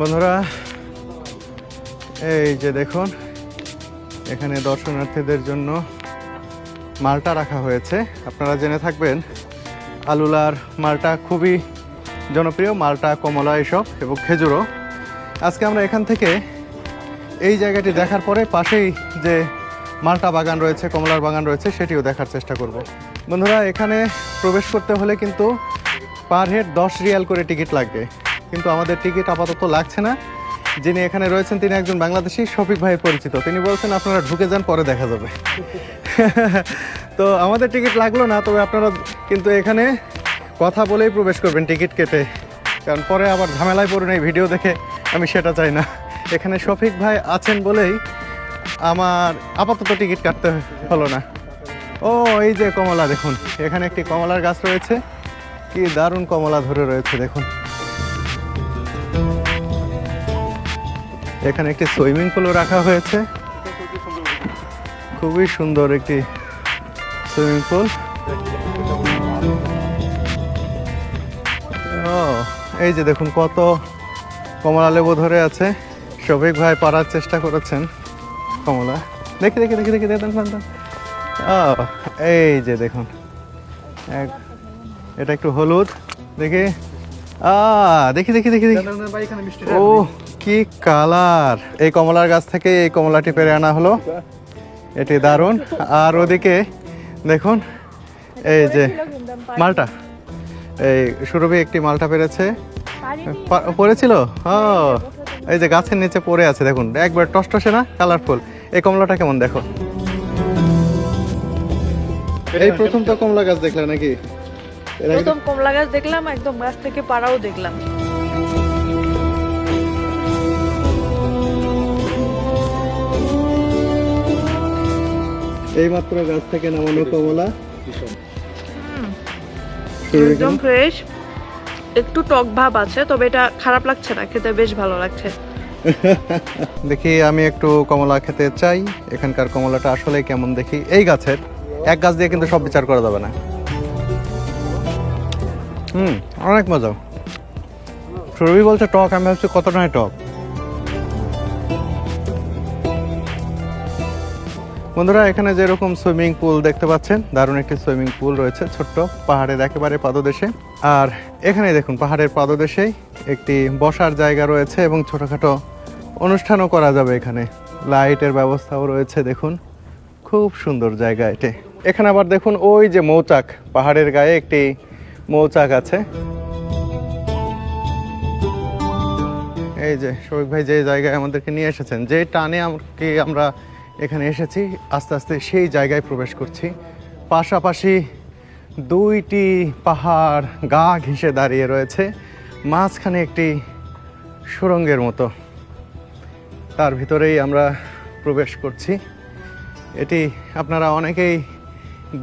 বন্ধুরা, এই যে দেখুন, এখানে দর্শনার্থীদের জন্য মালটা রাখা হয়েছে। আপনারা জেনে থাকবেন, আলুলার মালটা খুবই জনপ্রিয়, মালটা কমলা এসব এবং খেজুরও। আজকে আমরা এখান থেকে এই জায়গাটি দেখার পরে পাশেই যে মালটা বাগান রয়েছে, কমলার বাগান রয়েছে, সেটিও দেখার চেষ্টা করব। বন্ধুরা, এখানে প্রবেশ করতে হলে কিন্তু পার হেড দশ রিয়াল করে টিকিট লাগবে। কিন্তু আমাদের টিকিট আপাতত লাগছে না। যিনি এখানে রয়েছেন, তিনি একজন বাংলাদেশি শফিক ভাইয়ের পরিচিত। তিনি বলছেন, আপনারা ঢুকে যান, পরে দেখা যাবে। তো আমাদের টিকিট লাগল না, তবে আপনারা কিন্তু এখানে কথা বলেই প্রবেশ করবেন টিকিট কেটে। কারণ পরে আবার ঝামেলায় পড়ুন এই ভিডিও দেখে, আমি সেটা চাই না। এখানে শফিক ভাই আছেন বলেই আমার আপাতত টিকিট কাটতে হলো না। ও, এই যে কমলা, দেখুন। এখানে একটি কমলার গাছ রয়েছে। কি দারুণ কমলা ধরে রয়েছে, দেখুন। এখানে একটি সুইমিং পুলও রাখা হয়েছে। খুবই সুন্দর একটি সুইমিং পুল। ও, এই যে দেখুন কত কমলা লেবু ধরে আছে। শফিক ভাই পারার চেষ্টা করেছেন কমলা। দেখি দেখি দেখি দেখি দেখেন ও, এই যে দেখুন। এক এটা একটু হলুদ। দেখি। দেখি দেখি দেখি দেখি। ও কি কালার। এই কমলার গাছ থেকে এই কমলাটি পেরে আনা হলো। এটি দারুণ। আর ওদিকে দেখুন এই যে মালটা। এই সুরভি একটি মালটা পেরেছে। পড়েছিল? ও এই যে গাছের নিচে পড়ে আছে দেখুন। একবার টসটসে না? কালারফুল। এই কমলাটা কেমন দেখো। এই প্রথম তো কমলা গাছ দেখলে নাকি? প্রথম কমলা গাছ দেখলাম একদম গাছ থেকে পাড়াও দেখলাম। এই মাত্র গাছ থেকে নামানো কমলা। একদম ফ্রেশ একটু টক ভাব আছে তবে এটা খারাপ লাগছে না খেতে বেশ ভালো লাগছে। দেখি আমি একটু কমলা খেতে চাই। এখানকার কমলাটা আসলে কেমন দেখি। এই গাছের এক গাছ দিয়ে কিন্তু সব বিচার করা যাবে না। হুম, অনেক মজা। সুরভি বলছে টক, আমি ভাবছি কত নয় টক। বন্ধুরা, এখানে যেরকম সুইমিং পুল দেখতে পাচ্ছেন, দারুণ একটি সুইমিং পুল রয়েছে, ছোট্ট পাহাড়ের একেবারে পাদদেশে। আর এখানে দেখুন, পাহাড়ের পাদদেশেই একটি বসার জায়গা রয়েছে এবং ছোটোখাটো অনুষ্ঠানও করা যাবে এখানে। লাইটের ব্যবস্থাও রয়েছে, দেখুন। খুব সুন্দর জায়গা এটি। এখানে আবার দেখুন, ওই যে মৌচাক, পাহাড়ের গায়ে একটি মৌচাক আছে। এই যে শফিক ভাই যে জায়গায় আমাদেরকে নিয়ে এসেছেন, যে টানে আমাকে আমরা এখানে এসেছি, আস্তে আস্তে সেই জায়গায় প্রবেশ করছি। পাশাপাশি দুইটি পাহাড় গা ঘেঁষে দাঁড়িয়ে রয়েছে, মাঝখানে একটি সুরঙ্গের মতো। তার ভিতরেই আমরা প্রবেশ করছি। এটি আপনারা অনেকেই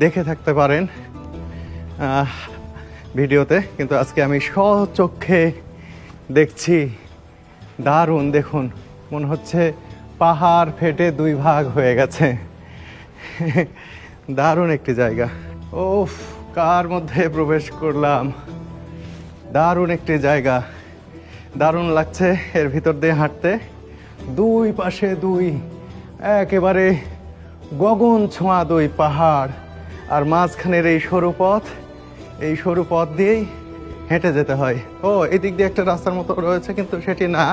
দেখে থাকতে পারেন। ভিডিওতে, কিন্তু আজকে আমি স্বচক্ষে দেখছি, দারুণ দেখুন, মনে হচ্ছে পাহাড় ফেটে দুই ভাগ হয়ে গেছে। দারুণ একটি জায়গা। ওফ কার মধ্যে প্রবেশ করলাম? দারুণ একটি জায়গা। দারুণ লাগছে এর ভিতর দিয়ে হাঁটতে। দুই পাশে দুই, একেবারে গগন ছোঁয়া দুই পাহাড়। আর মাঝখানের এই সরু পথ এই সরু পথ দিয়েই হেঁটে যেতে হয়। ও, এদিক দিয়ে একটা রাস্তার মতো রয়েছে, কিন্তু সেটি না।